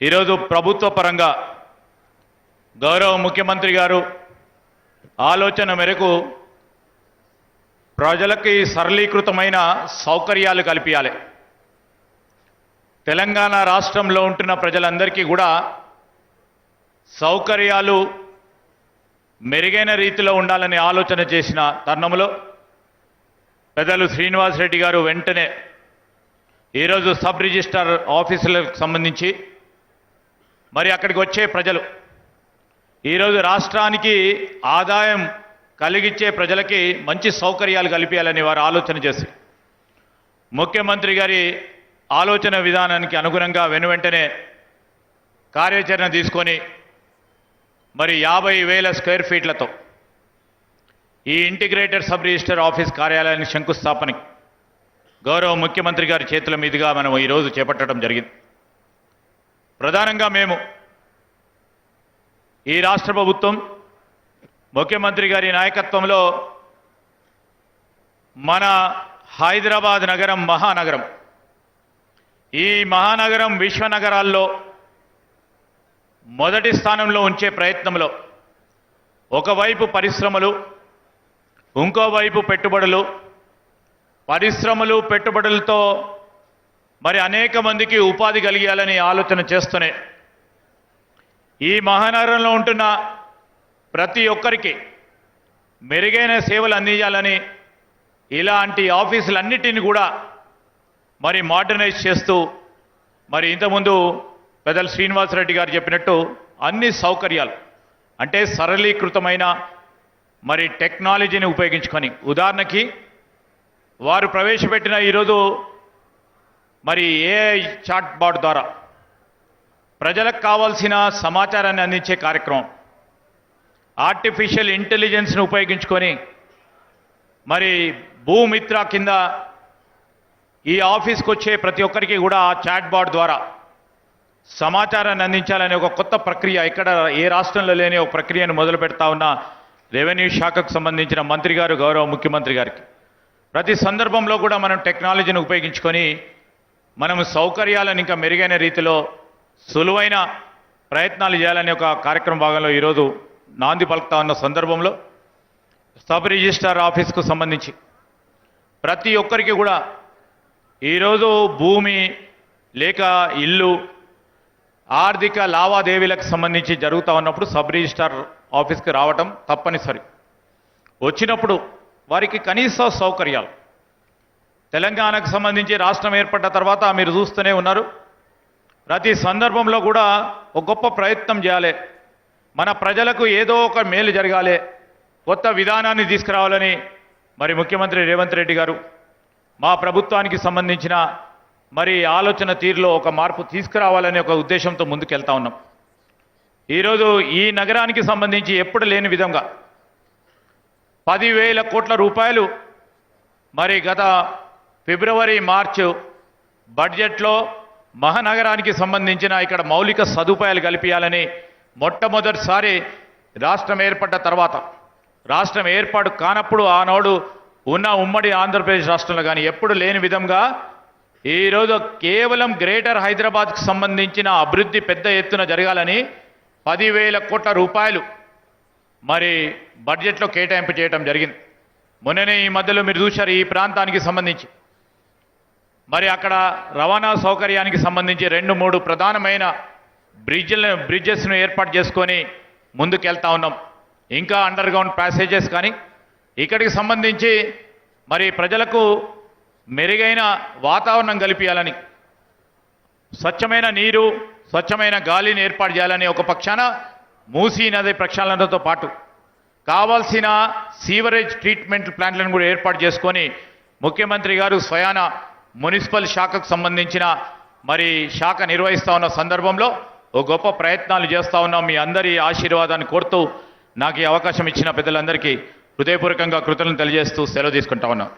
ఈరోజు ప్రభుత్వ పరంగా గౌరవ ముఖ్యమంత్రి గారు ఆలోచన మేరకు ప్రజలకి సరళీకృతమైన సౌకర్యాలు కల్పించాలి. తెలంగాణ రాష్ట్రంలో ఉంటున్న ప్రజలందరికీ కూడా సౌకర్యాలు మెరుగైన రీతిలో ఉండాలని ఆలోచన చేసిన తరుణంలో పెద్దలు శ్రీనివాసరెడ్డి గారు వెంటనే ఈరోజు సబ్ రిజిస్టార్ ఆఫీసులకు సంబంధించి మరి అక్కడికి వచ్చే ప్రజలు. ఈరోజు రాష్ట్రానికి ఆదాయం కలిగించే ప్రజలకి మంచి సౌకర్యాలు కల్పించాలని వారు ఆలోచన చేసి ముఖ్యమంత్రి గారి ఆలోచన విధానానికి అనుగుణంగా వెనువెంటనే కార్యాచరణ తీసుకొని మరి యాభై వేల స్క్వేర్ ఫీట్లతో ఈ ఇంటిగ్రేటెడ్ సబ్ రిజిస్టర్ ఆఫీస్ కార్యాలయాన్ని శంకుస్థాపనకి గౌరవ ముఖ్యమంత్రి గారి చేతుల మీదుగా మనం ఈరోజు చేపట్టడం జరిగింది. ప్రధానంగా మేము ఈ రాష్ట్ర ప్రభుత్వం ముఖ్యమంత్రి గారి నాయకత్వంలో మన హైదరాబాద్ నగరం మహానగరం. ఈ మహానగరం విశ్వనగరాల్లో మొదటి స్థానంలో ఉంచే ప్రయత్నంలో ఒకవైపు పరిశ్రమలు ఇంకోవైపు పెట్టుబడులు. పరిశ్రమలు పెట్టుబడులతో మరి అనేక మందికి ఉపాధి కలిగేయాలని ఆలోచన చేస్తూనే ఈ మహానగరంలో ఉంటున్న ప్రతి ఒక్కరికి మెరుగైన సేవలు అందించాలని ఇలాంటి ఆఫీసులన్నిటిని కూడా మరి మోడర్నైజ్ చేస్తూ మరి ఇంతకుముందు పెద్దలు శ్రీనివాసరెడ్డి గారు చెప్పినట్టు అన్ని సౌకర్యాలు అంటే సరళీకృతమైన మరి టెక్నాలజీని ఉపయోగించుకొని ఉదాహరణకి వారు ప్రవేశపెట్టిన ఈరోజు మరి ఏఐ చాట్బాట్ ద్వారా ప్రజలకు కావాల్సిన సమాచారాన్ని అందించే కార్యక్రమం. ఆర్టిఫిషియల్ ఇంటెలిజెన్స్ను ఉపయోగించుకొని మరి భూమిత్ర కింద ఈ ఆఫీస్కి వచ్చే ప్రతి ఒక్కరికి కూడా ఆ చాట్బాట్ ద్వారా సమాచారాన్ని అందించాలనే ఒక కొత్త ప్రక్రియ ఇక్కడ ఏ రాష్ట్రంలో లేని ఒక ప్రక్రియను మొదలు పెడతా ఉన్న రెవెన్యూ శాఖకు సంబంధించిన మంత్రి గారు గౌరవ ముఖ్యమంత్రి గారికి. ప్రతి సందర్భంలో కూడా మనం టెక్నాలజీని ఉపయోగించుకొని మనము సౌకర్యాలను ఇంకా మెరుగైన రీతిలో సులువైన ప్రయత్నాలు చేయాలనే ఒక కార్యక్రమ భాగంలో ఈరోజు నాంది పలుకుతా ఉన్న సందర్భంలో సబ్ రిజిస్టార్ ఆఫీస్కు సంబంధించి ప్రతి ఒక్కరికి కూడా ఈరోజు భూమి లేక ఇల్లు ఆర్థిక లావాదేవీలకు సంబంధించి జరుగుతూ ఉన్నప్పుడు సబ్ రిజిస్టార్ ఆఫీస్కి రావటం తప్పనిసరి. వచ్చినప్పుడు వారికి కనీస సౌకర్యాలు తెలంగాణకు సంబంధించి రాష్ట్రం ఏర్పడ్డ తర్వాత మీరు చూస్తూనే ఉన్నారు. ప్రతి సందర్భంలో కూడా ఒక గొప్ప ప్రయత్నం చేయాలి. మన ప్రజలకు ఏదో ఒక మేలు జరగాలి. కొత్త విధానాన్ని తీసుకురావాలని మరి ముఖ్యమంత్రి రేవంత్ రెడ్డి గారు మా ప్రభుత్వానికి సంబంధించిన మరి ఆలోచన తీరులో ఒక మార్పు తీసుకురావాలనే ఒక ఉద్దేశంతో ముందుకెళ్తా ఉన్నాం. ఈరోజు ఈ నగరానికి సంబంధించి ఎప్పుడు లేని విధంగా పదివేల కోట్ల రూపాయలు మరి గత ఫిబ్రవరి మార్చు బడ్జెట్లో మహానగరానికి సంబంధించిన ఇక్కడ మౌలిక సదుపాయాలు కల్పించాలని మొట్టమొదటిసారి రాష్ట్రం ఏర్పడ్డ తర్వాత రాష్ట్రం ఏర్పాటు కానప్పుడు ఆనాడు ఉన్న ఉమ్మడి ఆంధ్రప్రదేశ్ రాష్ట్రంలో కానీ ఎప్పుడు లేని విధంగా ఈరోజు కేవలం గ్రేటర్ హైదరాబాద్కు సంబంధించిన అభివృద్ధి పెద్ద ఎత్తున జరగాలని పదివేల కోట్ల రూపాయలు మరి బడ్జెట్లో కేటాయింపు చేయడం జరిగింది. మొన్ననే ఈ మధ్యలో మీరు చూశారు ఈ ప్రాంతానికి సంబంధించి. మరి అక్కడ రవాణా సౌకర్యానికి సంబంధించి రెండు మూడు ప్రధానమైన బ్రిడ్జ్లను బ్రిడ్జెస్ను ఏర్పాటు చేసుకొని ముందుకెళ్తా ఉన్నాం. ఇంకా అండర్ గ్రౌండ్ ప్యాసేజెస్ కానీ ఇక్కడికి సంబంధించి మరి ప్రజలకు మెరుగైన వాతావరణం కల్పించాలని స్వచ్ఛమైన నీరు స్వచ్ఛమైన గాలిని ఏర్పాటు చేయాలని ఒక పక్షాన మూసీ నది ప్రక్షాళనతో పాటు కావాల్సిన సీవరేజ్ ట్రీట్మెంట్ ప్లాంట్లను కూడా ఏర్పాటు చేసుకొని ముఖ్యమంత్రి గారు స్వయాన మున్సిపల్ శాఖకు సంబంధించిన మరి శాఖ నిర్వహిస్తూ ఉన్న సందర్భంలో ఓ గొప్ప ప్రయత్నాలు చేస్తూ ఉన్నాం. మీ అందరి ఆశీర్వాదాన్ని కోరుతూ నాకు ఈ అవకాశం ఇచ్చిన పెద్దలందరికీ హృదయపూర్వకంగా కృతజ్ఞతలు తెలియజేస్తూ సెలవు తీసుకుంటా ఉన్నాం.